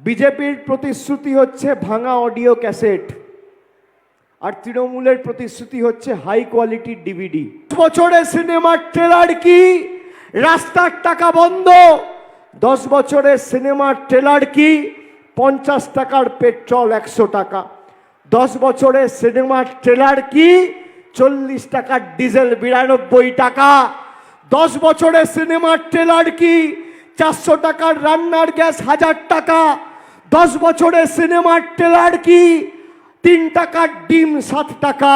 বিজেপির প্রতিশ্রুতি হচ্ছে ভাঙা অডিও ক্যাসেট। আর তৃণমূলের প্রতিশ্রুতি হচ্ছে হাই কোয়ালিটির ডিভিডি। বছরে সিনেমার ট্রেলার কি? রাস্তার টাকা বন্ধ। দশ বছরের সিনেমার ট্রেলার কি? পঞ্চাশ টাকার পেট্রোল একশো টাকা। দশ বছরের সিনেমার ট্রেলার কি? চল্লিশ টাকার ডিজেল বিরানব্বই টাকা। দশ বছরের সিনেমার ট্রেলার কি? চারশো টাকার রান্নার গ্যাস হাজার টাকা। দশ বছরের সিনেমার ট্রেলার কি? তিন টাকার ডিম, সাত টাকা।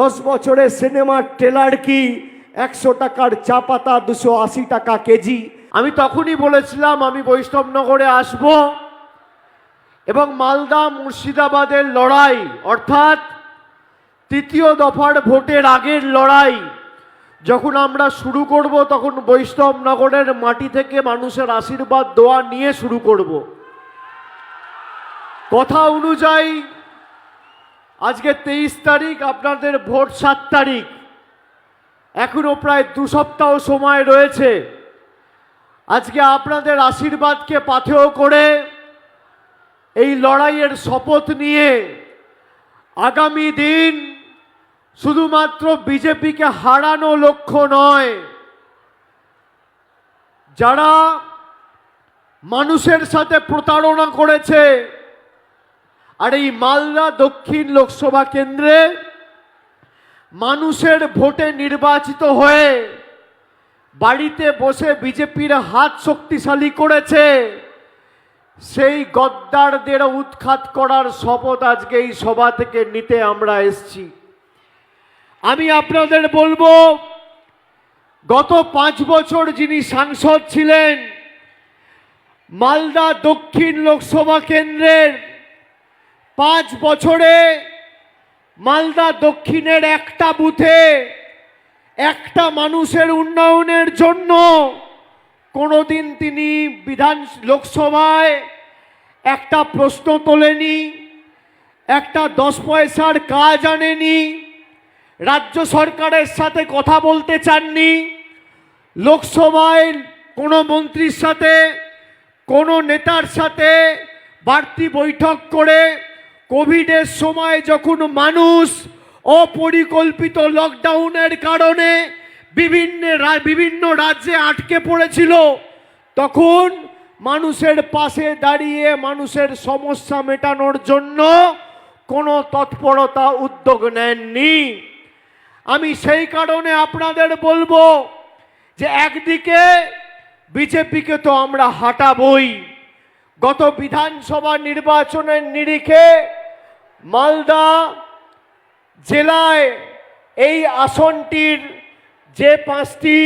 দশ বছরের সিনেমার ট্রেলার কি? একশো টাকার চা পাতা, দুশো আশি টাকা কেজি। আমি তখনই বলেছিলাম, আমি বৈষ্ণবনগরে আসব এবং মালদা মুর্শিদাবাদের লড়াই, অর্থাৎ তৃতীয় দফার ভোটের আগের লড়াই যখন আমরা শুরু করব, তখন বৈষ্ণবনগরের মাটি থেকে মানুষের আশীর্বাদ দোয়া নিয়ে শুরু করব। কথা অনুযায়ী, আজকে তেইশ তারিখ, আপনাদের ভোট সাত তারিখ। এখনও প্রায় দু সপ্তাহ সময় রয়েছে। আজকে আপনাদের আশীর্বাদকে পাথেয় করে এই লড়াইয়ের শপথ নিয়ে আগামী দিন শুধুমাত্র বিজেপিকে হারানো লক্ষ্য নয়, যারা মানুষের সাথে প্রতারণা করেছে, আর এই মালদা দক্ষিণ লোকসভা কেন্দ্রে মানুষের ভোটে নির্বাচিত হয়ে বাড়িতে বসে বিজেপির হাত শক্তিশালী করেছে, সেই গদ্দারদের উৎখাত করার শপথ আজকে এই সভা থেকে নিতে আমরা এসছি। আমি আপনাদের বলব, গত পাঁচ বছর যিনি সাংসদ ছিলেন, মালদা দক্ষিণ লোকসভা কেন্দ্রের পাঁচ বছরে মালদা দক্ষিণের একটা বুথে একটা মানুষের উন্নয়নের জন্য কোনোদিন তিনি বিধান লোকসভায় একটা প্রশ্ন তোলেনি, একটা দশ পয়সার কাজ আনেনি রাজ্য সরকারের সাথে কথা বলতে চাননি। লোকসভায় কোনো মন্ত্রীর সাথে, কোনো নেতার সাথে বাড়তি বৈঠক করে কোভিডের সময় যখন মানুষ অপরিকল্পিত লকডাউনের কারণে বিভিন্ন বিভিন্ন রাজ্যে আটকে পড়েছিল, তখন মানুষের পাশে দাঁড়িয়ে মানুষের সমস্যা মেটানোর জন্য কোনো তৎপরতা উদ্যোগ নেননি। আমি সেই কারণে আপনাদের বলব যে একদিকে বিজেপিকে তো আমরা হাঁটাবই। গত বিধানসভা নির্বাচনের নিরিখে মালদা জেলায় এই আসনটির যে পাঁচটি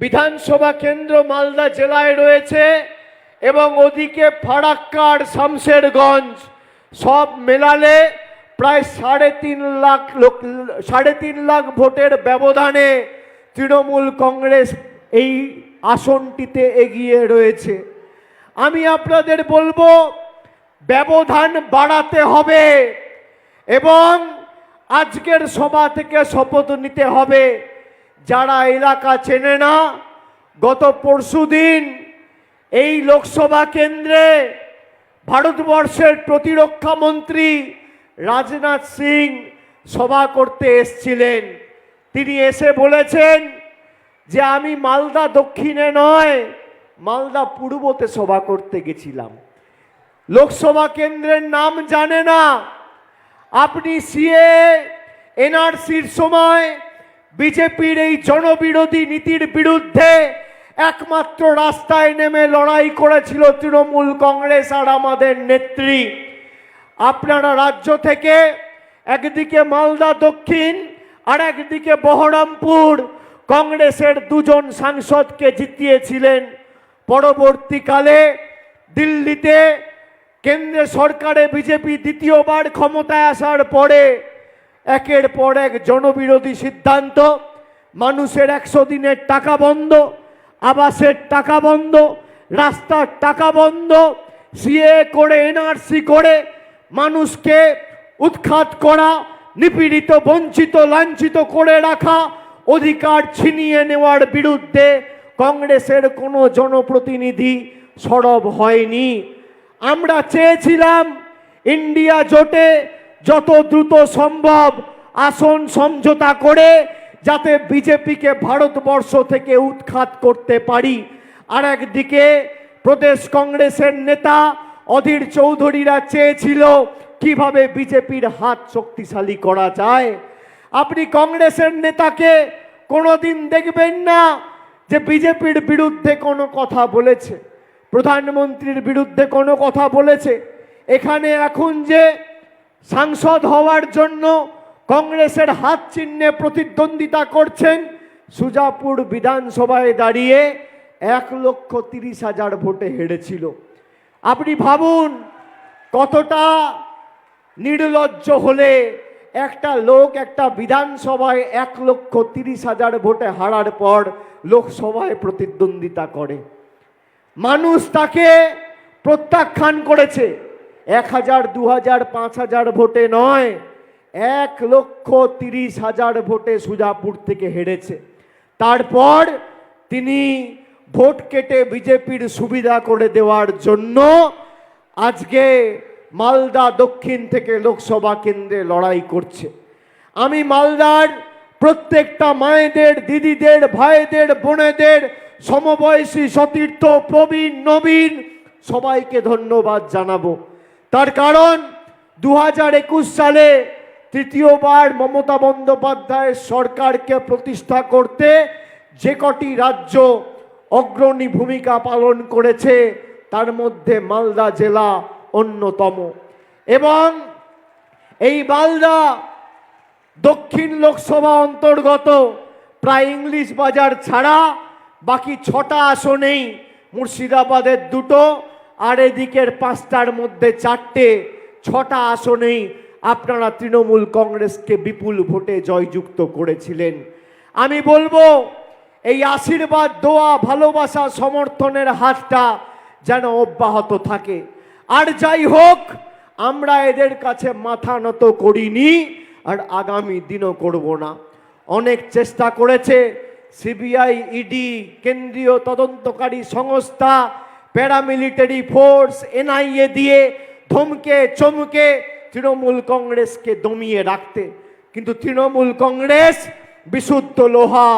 বিধানসভা কেন্দ্র মালদা জেলায় রয়েছে এবং ওদিকে ফারাক্কার, শামশেরগঞ্জ সব মেলালে প্রায় সাড়ে তিন লাখ লোক, সাড়ে তিন লাখ ভোটের ব্যবধানে তৃণমূল কংগ্রেস এই আসনটিতে এগিয়ে রয়েছে। আমি আপনাদের বলব, ব্যবধান বাড়াতে হবে এবং আজকের সভা থেকে শপথ নিতে হবে। যারা এলাকা চেনে না, গত পরশুদিন এই লোকসভা কেন্দ্রে ভারতবর্ষের প্রতিরক্ষা মন্ত্রী রাজনাথ সিং সভা করতে এসছিলেন। তিনি এসে বলেছেন যে আমি মালদা দক্ষিণে নয়, মালদা পূর্বতে সভা করতে গেছিলাম। লোকসভা কেন্দ্রের নাম জানে না। আপনি সিএ, এনআরসির সময় বিজেপির এই জনবিরোধী নীতির বিরুদ্ধে একমাত্র রাস্তায় নেমে লড়াই করেছিল তৃণমূল কংগ্রেস আর আমাদের নেত্রী। আপনারা রাজ্য থেকে একদিকে মালদা দক্ষিণ আর একদিকে বহরমপুর কংগ্রেসের দুজন সাংসদকে জিতিয়েছিলেন। পরবর্তীকালে দিল্লিতে কেন্দ্রে সরকারে বিজেপি দ্বিতীয়বার ক্ষমতায় আসার পরে একের পর এক জনবিরোধী সিদ্ধান্ত, মানুষের একশো দিনের টাকা বন্ধ, আবাসের টাকা বন্ধ, রাস্তার টাকা বন্ধ, সিএ করে, এনআরসি করে মানুষকে উৎখাত করা, নিপীড়িত, বঞ্চিত, লাঞ্ছিত করে রাখা অধিকার ছিনিয়ে নেওয়ার বিরুদ্ধে কংগ্রেসের কোনো জনপ্রতিনিধি সরব হয়নি। আমরা চেয়েছিলাম ইন্ডিয়া জোটে যত দ্রুত সম্ভব আসন সমঝোতা করে যাতে বিজেপিকে ভারতবর্ষ থেকে উৎখাত করতে পারি। আর একদিকে প্রদেশ কংগ্রেসের নেতা অধীর চৌধুরীরা চেয়েছিল কীভাবে বিজেপির হাত শক্তিশালী করা যায়। আপনি কংগ্রেসের নেতাকে কোনোদিন দেখবেন না যে বিজেপির বিরুদ্ধে কোনো কথা বলেছে, প্রধানমন্ত্রীর বিরুদ্ধে কোনো কথা বলেছে। এখানে এখন যে সাংসদ হওয়ার জন্য কংগ্রেসের হাত চিহ্নে প্রতিদ্বন্দ্বিতা করছেন, সুজাপুর বিধানসভায় দাঁড়িয়ে এক লক্ষ তিরিশ হাজার ভোটে হেরেছিল। আপনি ভাবুন কতটা নির্লজ্জ হলে একটা লোক একটা বিধানসভায় এক লক্ষ তিরিশ হাজার ভোটে হারার পর লোকসভায় প্রতিদ্বন্দ্বিতা করে। মানুষ তাকে প্রত্যাখ্যান করেছে। এক হাজার, দু হাজার, পাঁচ হাজার ভোটে নয়, এক লক্ষ তিরিশ হাজার ভোটে সুজাপুর থেকে হেরেছে। তারপর তিনি ভোট কেটে বিজেপির সুবিধা করে দেওয়ার জন্য আজকে মালদা দক্ষিণ থেকে লোকসভা কেন্দ্রে লড়াই করছে। আমি মালদার প্রত্যেকটা মায়েদের, দিদিদের, ভাইদের, বোনেদের, সমবয়সী, সতীর্থ, প্রবীণ, নবীন সবাইকে ধন্যবাদ জানাব। তার কারণ দু হাজার একুশ সালে তৃতীয়বার মমতা বন্দ্যোপাধ্যায়ের সরকারকে প্রতিষ্ঠা করতে যে কটি রাজ্য অগ্রণী ভূমিকা পালন করেছে তার মধ্যে মালদা জেলা অন্যতম। এবং এই মালদা দক্ষিণ লোকসভা অন্তর্গত প্রায় ইংলিশ বাজার ছাড়া বাকি ছটা আসনেই মুর্শিদাবাদের দুটো আর এদিকের পাঁচটার মধ্যে চারটে, ছটা আসনেই আপনারা তৃণমূল কংগ্রেসকে বিপুল ভোটে জয়যুক্ত করেছিলেন। আমি বলব এই আশীর্বাদ, দোয়া, ভালোবাসা, সমর্থনের হাতটা যেন অব্যাহত থাকে। আর যাই হোক, আমরা এদের কাছে মাথা নত করিনি আর আগামী দিনও করব না। অনেক চেষ্টা করেছে সিবিআই, ইডি, কেন্দ্রীয় তদন্তকারী সংস্থা, প্যারামিলিটারি ফোর্স, এনআইএ দিয়ে ধমকে, চমকে তৃণমূল কংগ্রেসকে দমিয়ে রাখতে। কিন্তু তৃণমূল কংগ্রেস বিশুদ্ধ লোহা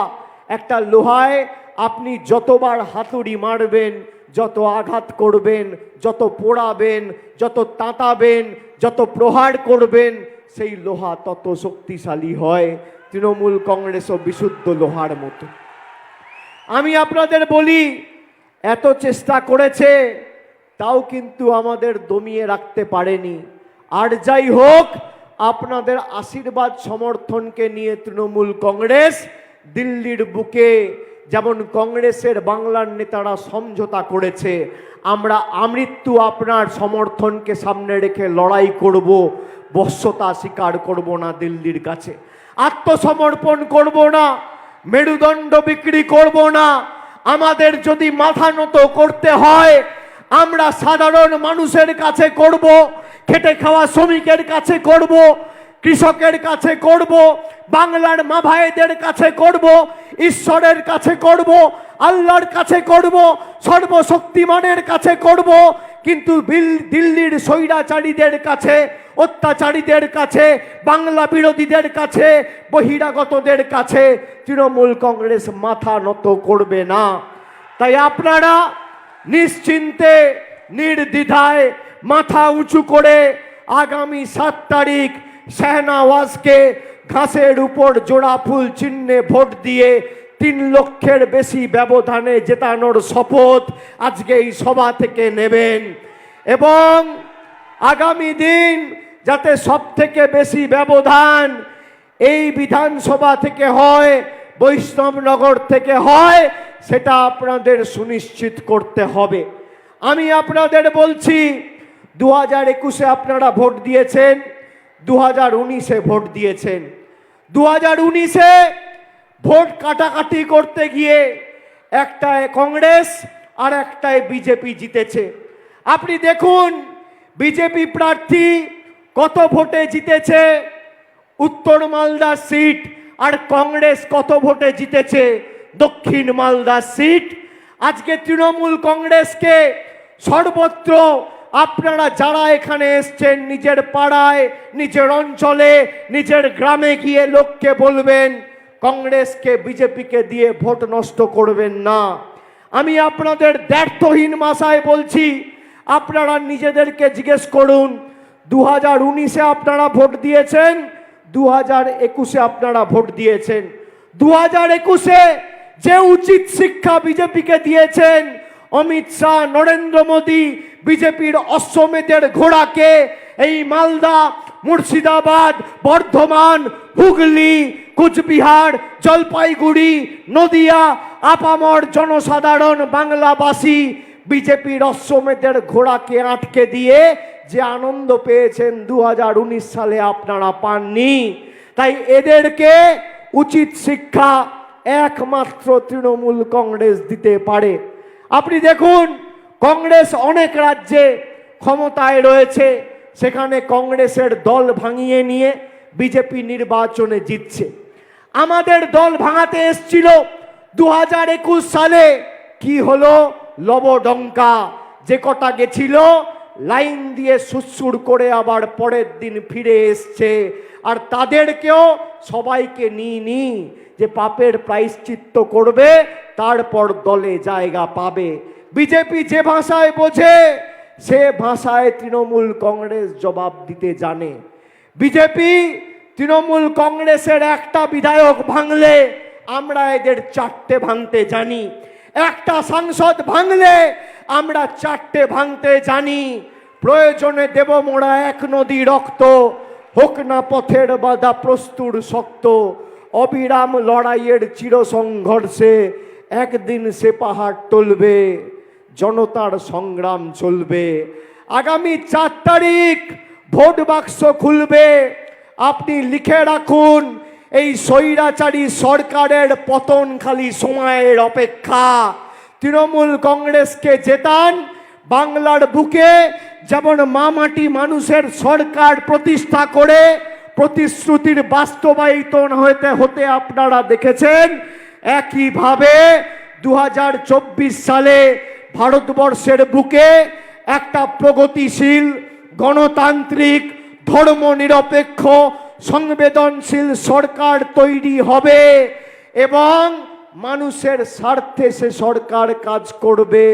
একটা লোহায় আপনি যতবার হাতুড়ি মারবেন, যত আঘাত করবেন, যত পোড়াবেন, যত তাঁতাবেন, যত প্রহার করবেন, সেই লোহা তত শক্তিশালী হয়। তৃণমূল কংগ্রেসও বিশুদ্ধ লোহার মতো। আমি আপনাদের বলি, এত চেষ্টা করেছে, তাও কিন্তু আমাদের দমিয়ে রাখতে পারেনি। আর যাই হোক, আপনাদের আশীর্বাদ, সমর্থনকে নিয়ে তৃণমূল কংগ্রেস দিল্লির বুকে যেমন কংগ্রেসের বাংলার নেতারা সমঝোতা করেছে, আমরা আমৃত্যু আপনার সমর্থনকে সামনে রেখে লড়াই করব বশ্যতা স্বীকার করব না দিল্লির কাছে। আত্মসমর্পণ করব না, মেরুদণ্ড বিক্রি করব না, আমাদের যদি মাথা নত করতে হয়, আমরা সাধারণ মানুষের কাছে করব, খেটে খাওয়া শ্রমিকের কাছে করব কৃষকের কাছে করব, বাংলার মা ভাইদের কাছে করব, ঈশ্বরের কাছে করব, আল্লাহর কাছে করব, সর্বশক্তিমানের কাছে করব, কিন্তু বিল- দিল্লির স্বৈরাচারীদের কাছে, অত্যাচারীদের কাছে, বাংলা বিরোধীদের কাছে, বহিরাগতদের কাছে তৃণমূল কংগ্রেস মাথা নত করবে না। তাই আপনারা নিশ্চিন্তে, নির্দ্বিধায় মাথা উঁচু করে আগামী সাত তারিখ শাহনাওয়াজকে ঘাসের উপর জোড়া ফুল চিহ্নে ভোট দিয়ে তিন লক্ষের বেশি ব্যবধানে জেতানোর শপথ আজকে এই সভা থেকে নেবেন। এবং আগামী দিন যাতে সব থেকে বেশি ব্যবধান এই বিধানসভা থেকে হয়, বৈষ্ণবনগর থেকে হয়, সেটা আপনাদের সুনিশ্চিত করতে হবে। আমি আপনাদের বলছি, দু হাজার একুশে আপনারা ভোট দিয়েছেন। দু হাজার উনিশে ভোট দিয়েছেন। দু হাজার উনিশে ভোট কাটাকাটি করতে গিয়ে একটায় কংগ্রেস আর একটায় বিজেপি জিতেছে। আপনি দেখুন, বিজেপি প্রার্থী কত ভোটে জিতেছে, উত্তর মালদা সিট আর কংগ্রেস কত ভোটে জিতেছে, দক্ষিণ মালদা সিট। আজকে তৃণমূল কংগ্রেসকে সর্বত্র আপনারা যারা এখানে এসছেন, নিজের পাড়ায়, নিজের অঞ্চলে, নিজের গ্রামে গিয়ে লোককে বলবেন, কংগ্রেসকে, বিজেপিকে দিয়ে ভোট নষ্ট করবেন না। আমি আপনাদের দ্ব্যর্থহীন ভাষায় বলছি, আপনারা নিজেদেরকে জিজ্ঞেস করুন দু হাজার উনিশে আপনারা ভোট দিয়েছেন দু হাজার একুশে আপনারা ভোট দিয়েছেন। দু হাজার একুশে যে উচিত শিক্ষা বিজেপিকে দিয়েছেন, অমিত শাহ, নরেন্দ্র মোদী বিজেপির অশ্বমেধের ঘোড়াকে এই মালদা, মুর্শিদাবাদ, বর্ধমান, হুগলি, কুচবিহার, জলপাইগুড়ি, নদিয়া, আপামর জনসাধারণ, বাংলাবাসী বিজেপির অশ্বমেধের ঘোড়াকে আটকে দিয়ে যে আনন্দ পেয়েছেন দু হাজার উনিশ সালে আপনারা পাননি। তাই এদেরকে উচিত শিক্ষা একমাত্র তৃণমূল কংগ্রেস দিতে পারে। আপনি দেখুন কংগ্রেস অনেক রাজ্যে ক্ষমতায় রয়েছে, সেখানে কংগ্রেসের দল ভাঙিয়ে নিয়ে বিজেপি নির্বাচনে জিতছে। আমাদের দল ভাঙাতে এসছিল দু হাজার একুশ সালে। কি হলো? লবডঙ্কা। যে কটা গেছিল, লাইন দিয়ে সুসুর করে আবার পরের দিন ফিরে এসছে। আর তাদেরকেও সবাইকে নিই নি, যে পাপের প্রায়শ্চিত্ত করবে, তারপর দলে জায়গা পাবে। বিজেপি যে ভাষায় বোঝে সে ভাষায় তৃণমূল কংগ্রেস জবাব দিতে জানে। বিজেপি তৃণমূল কংগ্রেসের একটা বিধায়ক ভাঙলে আমরা এদের চারটে ভাঙতে জানি। একটা সাংসদ ভাঙলে আমরা চারটে ভাঙতে জানি। প্রয়োজনে দেব মোড়া এক নদী রক্ত, হোক না পথের বাধা প্রস্তুর শক্ত। অবিরাম লড়াইয়ের চির সংঘর্ষে একদিন সে পাহাড় টলবে জনতার সংগ্রাম চলবে। আগামী চার তারিখ ভোট বাক্স খুলবে। আপনি লিখে রাখুন, এই স্বৈরাচারী সরকারের পতন খালি সময়ের অপেক্ষা। তৃণমূল কংগ্রেসকে জেতান, বাংলার বুকে যেমন মামাটি মানুষের সরকার প্রতিষ্ঠা করে, প্রতিশ্রুতির বাস্তবায়িত হতে হতে আপনারা দেখেছেন, একইভাবে দু হাজার চব্বিশ সালে ভারতবর্ষের বুকে একটা প্রগতিশীল গণতান্ত্রিক, ধর্মনিরপেক্ষ, সংবেদনশীল সরকার তৈরি হবে এবং মানুষের স্বার্থে সে সরকার কাজ করবে,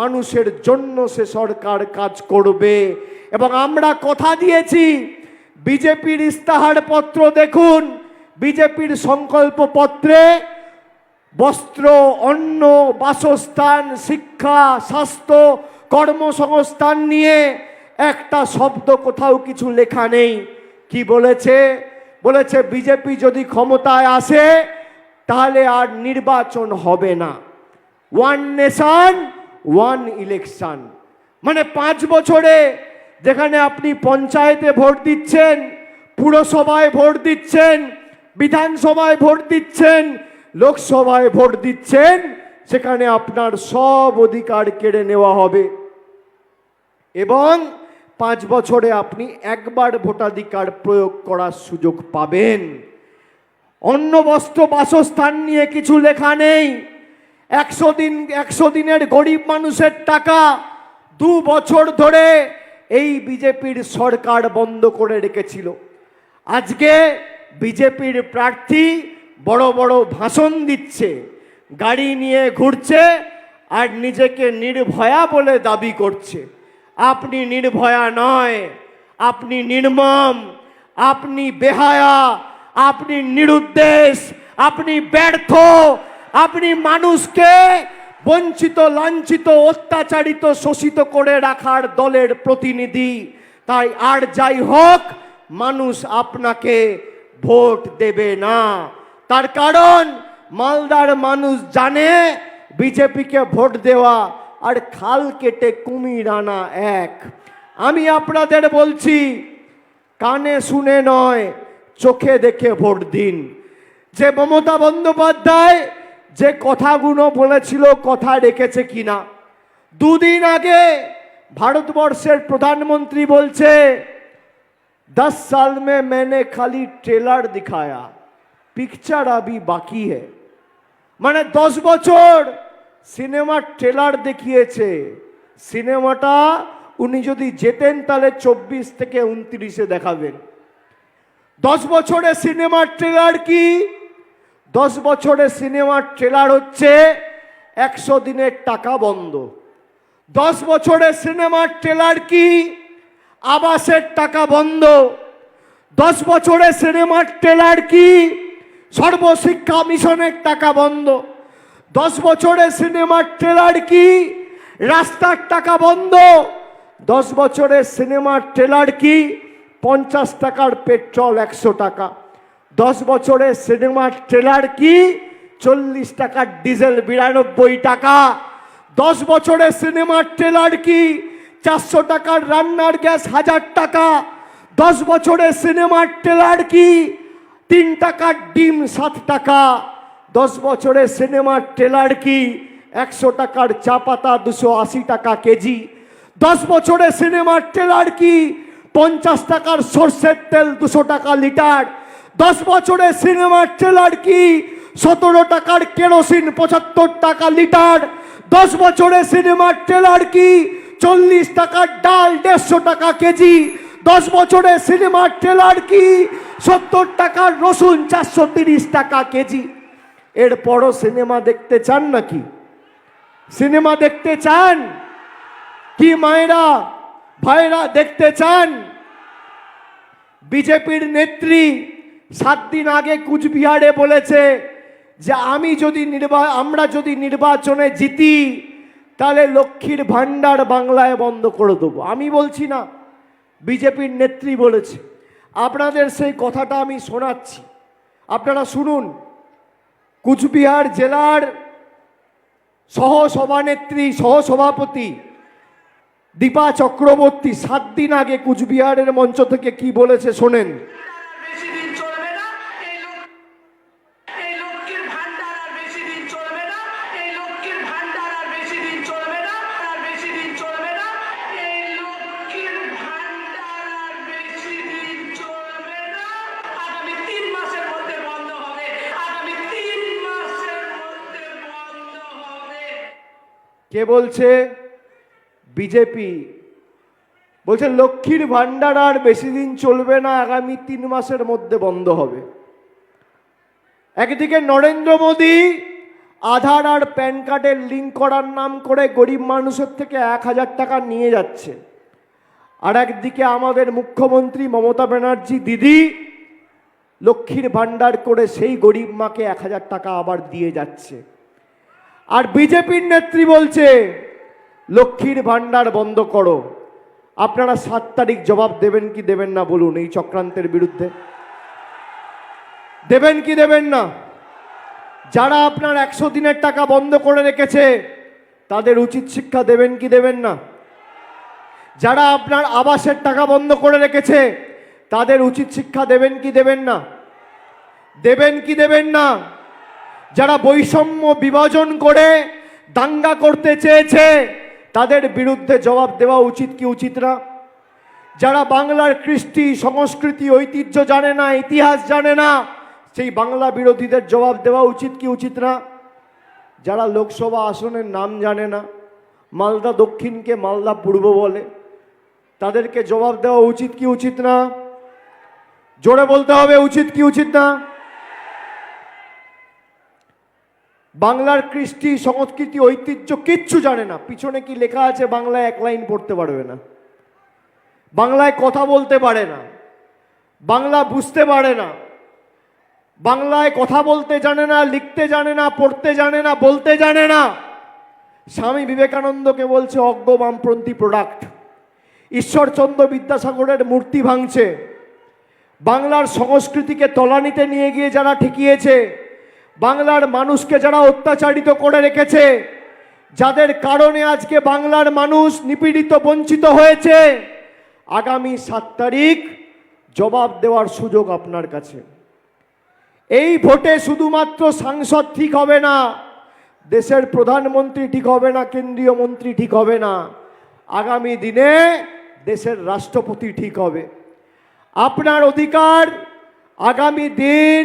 মানুষের জন্য সে সরকার কাজ করবে। এবং আমরা কথা দিয়েছি, বিজেপির ইস্তাহার পত্র দেখুন, বিজেপির সংকল্প পত্রে বস্ত্র, অন্ন, বাসস্থান, শিক্ষা, স্বাস্থ্য, কর্মসংস্থান নিয়ে একটা শব্দ কোথাও কিছু লেখা নেই। কি বলেছে? বলেছে, বিজেপি যদি ক্ষমতায় আসে, তাহলে আর নির্বাচন হবে না। ওয়ান নেশন ওয়ান ইলেকশন মানে পাঁচ বছরে যেখানে আপনি পঞ্চায়েতে ভোট দিচ্ছেন, পুরসভায় ভোট দিচ্ছেন, বিধানসভায় ভোট দিচ্ছেন লোকসভায় ভোট দিচ্ছেন, সেখানে আপনার সব অধিকার কেড়ে নেওয়া হবে। এবং পাঁচ বছরে আপনি একবার ভোটাধিকার প্রয়োগ করার সুযোগ পাবেন। অন্য বস্ত্র বাসস্থান নিয়ে কিছু লেখা নেই। একশো দিন, একশো দিনের গরিব মানুষের টাকা দু বছর ধরে এই বিজেপির সরকার বন্ধ করে রেখেছিল। আজকে বিজেপির প্রার্থী বড় বড় ভাষণ দিচ্ছে, গাড়ি নিয়ে ঘুরছে আর নিজেকে নির্ভয়া বলে দাবি করছে। আপনি নির্ভয়া নয়, আপনি নির্মম, আপনি বেহায়া, আপনি নিরুদ্দেশ, আপনি ব্যর্থ, আপনি মানুষকে বঞ্চিত, লাঞ্ছিত, অত্যাচারিত, শোষিত করে রাখার দলের প্রতিনিধি। তাই আর যাই হোক, মানুষ আপনাকে ভোট দেবে না। তার কারণ, মালদার মানুষ জানে বিজেপিকে ভোট দেওয়া আর খাল কেটে কুমির আনা এক। আমি আপনাদের বলছি, কানে শুনে নয়, চোখে দেখে ভোট দিন। যে মমতা বন্দ্যোপাধ্যায় যে কথাগুলো বলেছিল, কথা রেখেছে কিনা? দুদিন আগে ভারতবর্ষের প্রধানমন্ত্রী বলছে, দশ সাল মে মেনে খালি ট্রেলার দিখায়া। পিকচার আবি বাকি হে মানে দশ বছর সিনেমার ট্রেলার দেখিয়েছে সিনেমাটা উনি যদি যেতেন তাহলে চব্বিশ থেকে উনত্রিশে দেখাবেন দশ বছরে সিনেমার ট্রেলার কি দশ বছরে সিনেমার ট্রেলার হচ্ছে একশো দিনের টাকা বন্ধ দশ বছরে সিনেমার ট্রেলার কি আবাসের টাকা বন্ধ দশ বছরে সিনেমার ট্রেলার কি সর্বশিক্ষা মিশনের টাকা বন্ধ। দশ বছরের সিনেমার ট্রেলার কি? রাস্তার টাকা বন্ধ। দশ বছরের সিনেমার ট্রেলার কি? পঞ্চাশ টাকার পেট্রোল একশো টাকা। দশ বছরের সিনেমার ট্রেলার কি? চল্লিশ টাকার ডিজেল বিরানব্বই টাকা। দশ বছরের সিনেমার ট্রেলার কি? চারশো টাকার রান্নার গ্যাস হাজার টাকা। দশ বছরের সিনেমার ট্রেলার কি? তিন টাকার ডিম সাত টাকা। দশ বছরের সিনেমার ট্রেলার কি? একশো টাকার চা পাতা, দুশো আশি টাকা কেজি। দশ বছরের সিনেমার ট্রেলার কি? পঞ্চাশ টাকার সর্ষের তেল, দুশো টাকা লিটার। দশ বছরের সিনেমার ট্রেলার কি? সতেরো টাকার কেরোসিন, পঁচাত্তর টাকা লিটার। দশ বছরের সিনেমার ট্রেলার কি? চল্লিশ টাকার ডাল, দেড়শো টাকা কেজি। দশ বছরের সিনেমার ট্রেলার কি? সত্তর টাকার রসুন চারশো তিরিশ টাকা কেজি। এরপরও সিনেমা দেখতে চান নাকি? সিনেমা দেখতে চান? কি মায়েরা, ভাইরা দেখতে চান? বিজেপির নেত্রী সাত দিন আগে কুচবিহারে বলেছে যে, আমি যদি নির্বা, আমরা যদি নির্বাচনে জিতি, তাহলে লক্ষ্মীর ভাণ্ডার বাংলায় বন্ধ করে দেবো। আমি বলছি না। বিজেপির নেত্রী বলেছে। আপনাদের সেই কথাটা আমি শোনাচ্ছি। আপনারা শুনুন। কুচবিহার জেলার সহসভানেত্রী, সহসভাপতি দীপা চক্রবর্তী সাত দিন আগে কুচবিহারের মঞ্চ থেকে কি বলেছে শোনেন। কে বলছে? বিজেপি। বলছে, লক্ষ্মীর ভাণ্ডার আর বেশি দিন চলবে না, আগামী তিন মাসের মধ্যে বন্ধ হবে। একদিকে নরেন্দ্র মোদী, আধার আর প্যান কার্ডের লিঙ্ক করার নাম করে গরিব মানুষের থেকে এক হাজার টাকা নিয়ে যাচ্ছে। আর একদিকে আমাদের মুখ্যমন্ত্রী মমতা ব্যানার্জি, দিদি, লক্ষ্মীর ভাণ্ডার করে সেই গরিব মাকে এক হাজার টাকা আবার দিয়ে যাচ্ছে। আর বিজেপির নেত্রী বলছে, লক্ষ্মীর ভাণ্ডার বন্ধ করো। আপনারা সাত তারিখ জবাব দেবেন কি দেবেন না বলুন এই চক্রান্তের বিরুদ্ধে। দেবেন কি দেবেন না? যারা আপনার একশো দিনের টাকা বন্ধ করে রেখেছে, তাদের উচিত শিক্ষা দেবেন কি দেবেন না? যারা আপনার আবাসের টাকা বন্ধ করে রেখেছে, তাদের উচিত শিক্ষা দেবেন কি দেবেন না? দেবেন কি দেবেন না? যারা বৈষম্য বিভাজন করে দাঙ্গা করতে চেয়েছে, তাদের বিরুদ্ধে জবাব দেওয়া উচিত কি উচিত না? যারা বাংলার কৃষ্টি, সংস্কৃতি, ঐতিহ্য জানে না, ইতিহাস জানে না, সেই বাংলা বিরোধীদের জবাব দেওয়া উচিত কি উচিত না? যারা লোকসভা আসনের নাম জানে না, মালদা দক্ষিণকে মালদা পূর্ব বলে, তাদেরকে জবাব দেওয়া উচিত কি উচিত না? জোরে বলতে হবে উচিত কি উচিত না? বাংলার কৃষ্টি, সংস্কৃতি, ঐতিহ্য কিচ্ছু জানে না। পিছনে কি লেখা আছে বাংলায় এক লাইন পড়তে পারবে না। বাংলায় কথা বলতে পারে না। বাংলা বুঝতে পারে না। বাংলায় কথা বলতে জানে না, লিখতে জানে না, পড়তে জানে না, বলতে জানে না। স্বামী বিবেকানন্দকে বলছে, অজ্ঞ বামপন্থী প্রোডাক্ট ঈশ্বরচন্দ্র বিদ্যাসাগরের মূর্তি ভাঙছে। বাংলার সংস্কৃতিকে তলানিতে নিয়ে গিয়ে যারা ঠেকিয়েছে বাংলার মানুষকে যারা অত্যাচারিত করে রেখেছে, যাদের কারণে আজকে বাংলার মানুষ নিপীড়িত, বঞ্চিত হয়েছে, আগামী সাত তারিখ জবাব দেওয়ার সুযোগ আপনার কাছে। এই ভোটে শুধুমাত্র সাংসদ ঠিক হবে না, দেশের প্রধানমন্ত্রী ঠিক হবে না, কেন্দ্রীয় মন্ত্রী ঠিক হবে না, আগামী দিনে দেশের রাষ্ট্রপতি ঠিক হবে। আপনার অধিকার আগামী দিন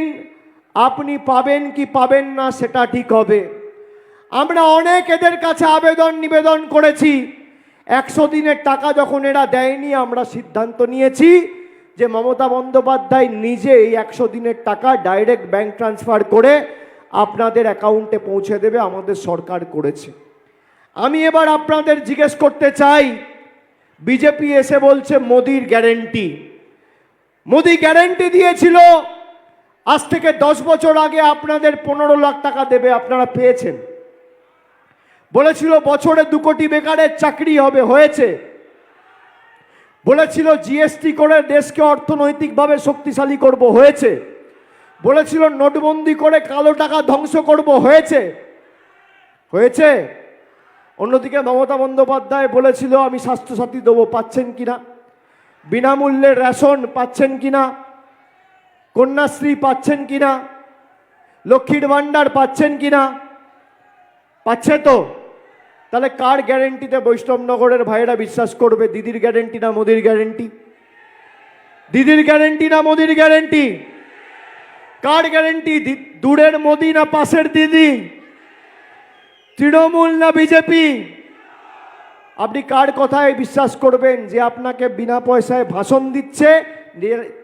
আপনি পাবেন কি পাবেন না সেটা ঠিক হবে। আমরা অনেক এদের কাছে আবেদন নিবেদন করেছি। একশো দিনের টাকা যখন এরা দেয়নি, আমরা সিদ্ধান্ত নিয়েছি যে মমতা বন্দ্যোপাধ্যায় নিজে এই একশো দিনের টাকা ডাইরেক্ট ব্যাংক ট্রান্সফার করে আপনাদের অ্যাকাউন্টে পৌঁছে দেবে, আমাদের সরকার করেছে। আমি এবার আপনাদের জিজ্ঞেস করতে চাই, বিজেপি এসে বলছে মোদির গ্যারেন্টি। মোদি গ্যারেন্টি দিয়েছিল আজ থেকে দশ বছর আগে আপনাদের পনেরো লাখ টাকা দেবে, আপনারা পেয়েছেন। বলেছিল, বছরে দু কোটি বেকারের চাকরি হবে, হয়েছে। বলেছিল জিএসটি করে দেশকে অর্থনৈতিকভাবে শক্তিশালী করব, হয়েছে। বলেছিল, নোটবন্দি করে কালো টাকা ধ্বংস করব, হয়েছে। হয়েছে। অন্যদিকে মমতা বন্দ্যোপাধ্যায় বলেছিল, আমি স্বাস্থ্যসাথী দেবো, পাচ্ছেন কিনা? বিনামূল্যে রেশন পাচ্ছেন কিনা? কন্যাশ্রী পাচ্ছেন কিনা? লক্ষ্মীর ভাণ্ডার পাচ্ছেন কিনা? পাচ্ছে তো। তাহলে কার গ্যারেন্টিতে বৈষ্ণবনগরের ভাইয়েরা বিশ্বাস করবে? দিদির গ্যারেন্টি না মোদির গ্যারেন্টি? দিদির গ্যারেন্টি না মোদির গ্যারেন্টি? কার গ্যারেন্টি? দূরের মোদি না পাশের দিদি? তৃণমূল না বিজেপি? আপনি কার কথায় বিশ্বাস করবেন যে আপনাকে বিনা পয়সায় ভাষণ দিচ্ছে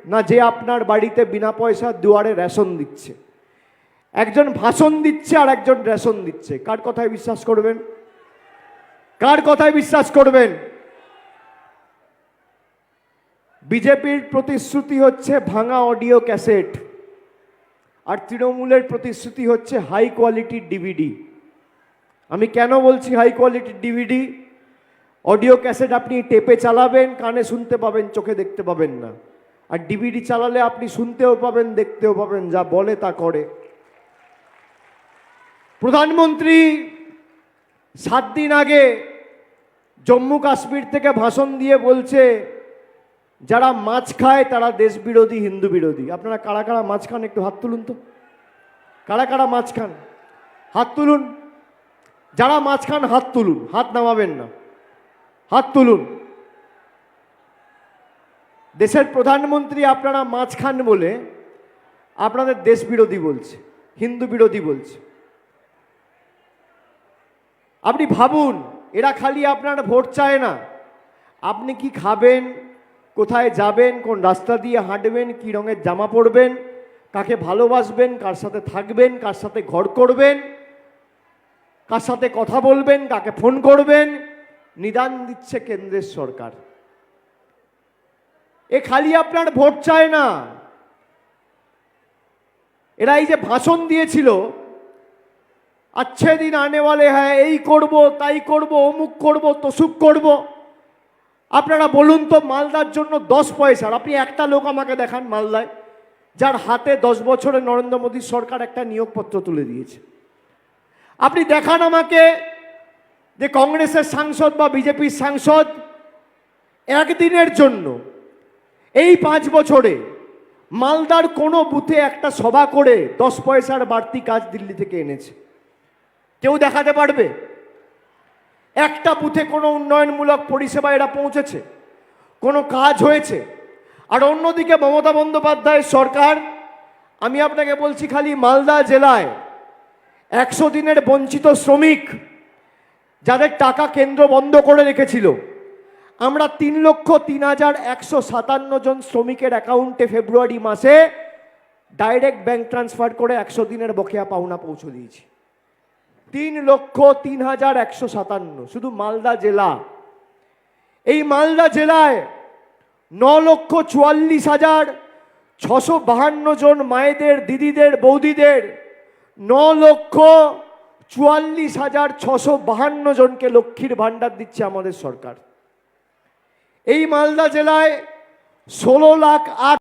না যে আপনার বাড়িতে বিনা পয়সা দুয়ারে রেশন দিচ্ছে। একজন ভাষণ দিচ্ছে আর একজন রেশন দিচ্ছে। কার কথায় বিশ্বাস করবেন? কার কথায় বিশ্বাস করবেন? বিজেপির প্রতিশ্রুতি হচ্ছে ভাঙা অডিও ক্যাসেট আর তৃণমূলের প্রতিশ্রুতি হচ্ছে হাই কোয়ালিটির ডিভিডি। আমি কেন বলছি হাই কোয়ালিটির ডিভিডি? অডিও ক্যাসেট আপনি টেপে চালাবেন, কানে শুনতে পাবেন, চোখে দেখতে পাবেন না। আর ডিভিডি চালালে আপনি শুনতেও পাবেন, দেখতেও পাবেন, যা বলে তা করে। প্রধানমন্ত্রী, সাত দিন আগে জম্মু কাশ্মীর থেকে ভাষণ দিয়ে বলছে, যারা মাছ খায় তারা দেশ বিরোধী হিন্দু বিরোধী আপনারা কারা কারা মাছ খান, একটু হাত তুলুন তো। কারা কারা মাছ খান? হাত তুলুন। যারা মাছ খান, হাত তুলুন। হাত নামাবেন না। হাত তুলুন। দেশের প্রধানমন্ত্রী আপনারা মাছ খান বলে আপনাদের দেশ বিরোধী বলছে, হিন্দু বিরোধী বলছে। আপনি ভাবুন, এরা খালি আপনার ভোট চায় না। আপনি কি খাবেন, কোথায় যাবেন, কোন রাস্তা দিয়ে হাঁটবেন, কি রঙের জামা পরবেন, কাকে ভালোবাসবেন, কার সাথে থাকবেন, কার সাথে ঘর করবেন, কার সাথে কথা বলবেন, কাকে ফোন করবেন, নিদান দিচ্ছে কেন্দ্রের সরকার। এ খালি আপনার ভোট চায় না। এরা এই যে ভাষণ দিয়েছিল, আচ্ছে দিন আনে বলে হ্যাঁ এই করব, তাই করব, অমুক করব, তসুক করব। আপনারা বলুন তো মালদার জন্য দশ পয়সার আপনি একটা লোক আমাকে দেখান মালদায়, যার হাতে দশ বছরে নরেন্দ্র মোদীর সরকার একটা নিয়োগপত্র তুলে দিয়েছে। আপনি দেখান আমাকে যে কংগ্রেসের সাংসদ বা বিজেপির সাংসদ একদিনের জন্য এই পাঁচ বছরে মালদার কোনো বুথে একটা সভা করে দশ পয়সার বাড়তি কাজ দিল্লি থেকে এনেছে। কেউ দেখাতে পারবে? একটা বুথে কোনো উন্নয়নমূলক পরিষেবা এরা পৌঁছেছে, কোনো কাজ হয়েছে। আর অন্যদিকে মমতা বন্দ্যোপাধ্যায়ের সরকার, আমি আপনাকে বলছি খালি মালদা জেলায় একশো দিনের বঞ্চিত শ্রমিক যাদের টাকা কেন্দ্র বন্ধ করে রেখেছিল আমরা তিন লক্ষ তিন হাজার একশো সাতান্ন জন শ্রমিকের অ্যাকাউন্টে ফেব্রুয়ারি মাসে ডাইরেক্ট ব্যাংক ট্রান্সফার করে একশো দিনের বকেয়া পাওনা পৌঁছে দিয়েছি। তিন লক্ষ তিন হাজার একশো সাতান্ন, শুধু মালদা জেলা। এই মালদা জেলায় ন লক্ষ চুয়াল্লিশ হাজার ছশো বাহান্ন জন মায়েদের, দিদিদের, বৌদিদের, ন লক্ষ চুয়াল্লিশ হাজার ছশো বাহান্ন জনকে লক্ষ্মীর ভাণ্ডার দিচ্ছে আমাদের সরকার। এই মালদা জেলায় ষোলো লাখ আট